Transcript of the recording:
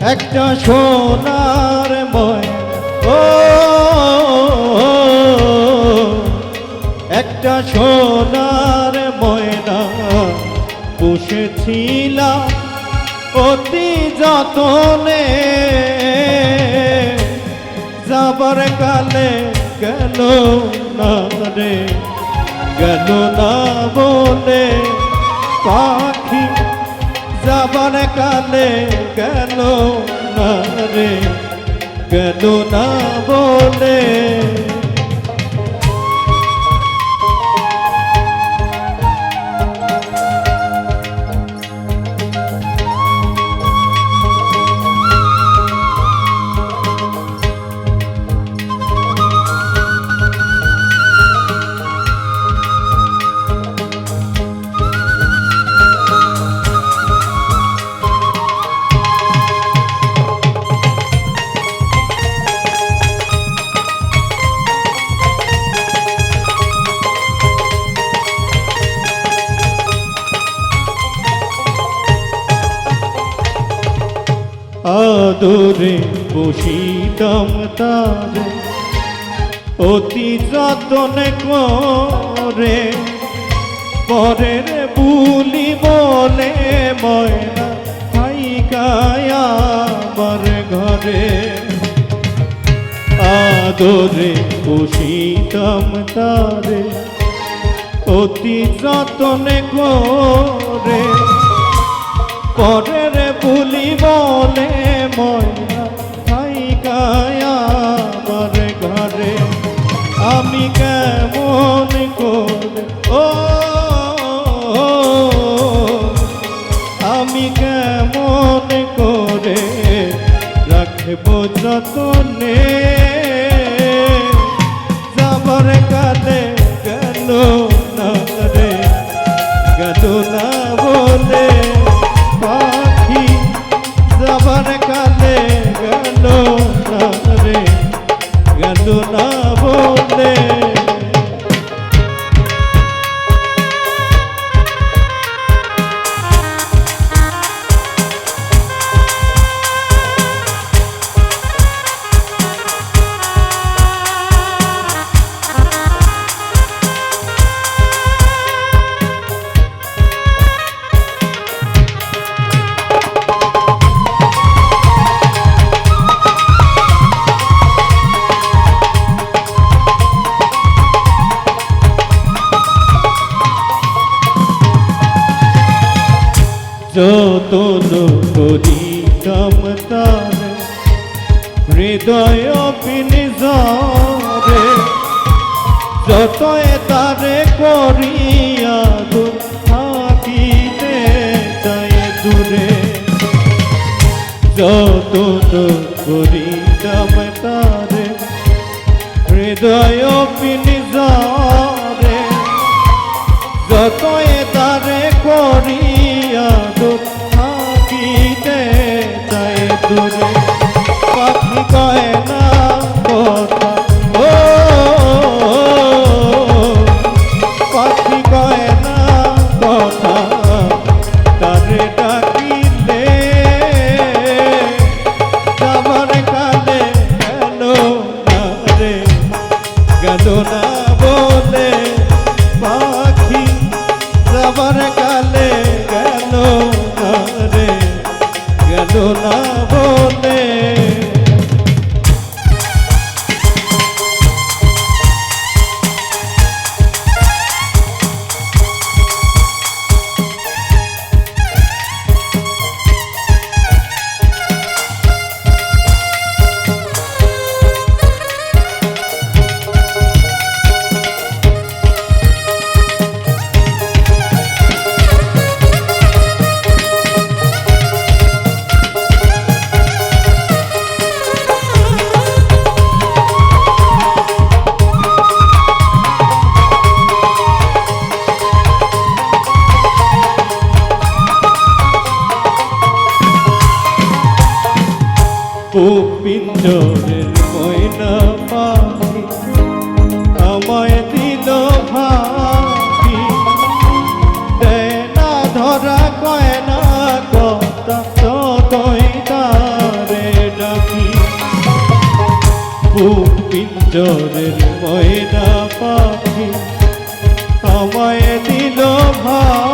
একটা সোনার ময়, ও, একটা সোনার ময়না বসেছিলাম অতি যতনে। যাবার কালে গেল না রে গেল না বলে পাখি যাবার কালে কেন না রে? কেন না বলে আদরে বসিতাম তারে। অতি যতনে করে, পরের বুলি বলে ময়না আমার ঘরে। আদরে বসিতাম তারে, অতি যতনে করে পরের বুলি বলে ময়না ঘরে। আমি কেমন করে ও যতন করিতাম তারে হৃদয় পিনিজরে যতই তারে করিয়া থাকিতে চাই দূরে যতন করিতাম তারে হৃদয় পিনিজরে না। পিঞ্জরের ময়না পাখি, আমায় দিল ভাবি। দেয় ধরা কয় না কথা ততই তারে ডাকি। বুক পিঞ্জরের ময়না পাখি, আমায় দিল ভাবি।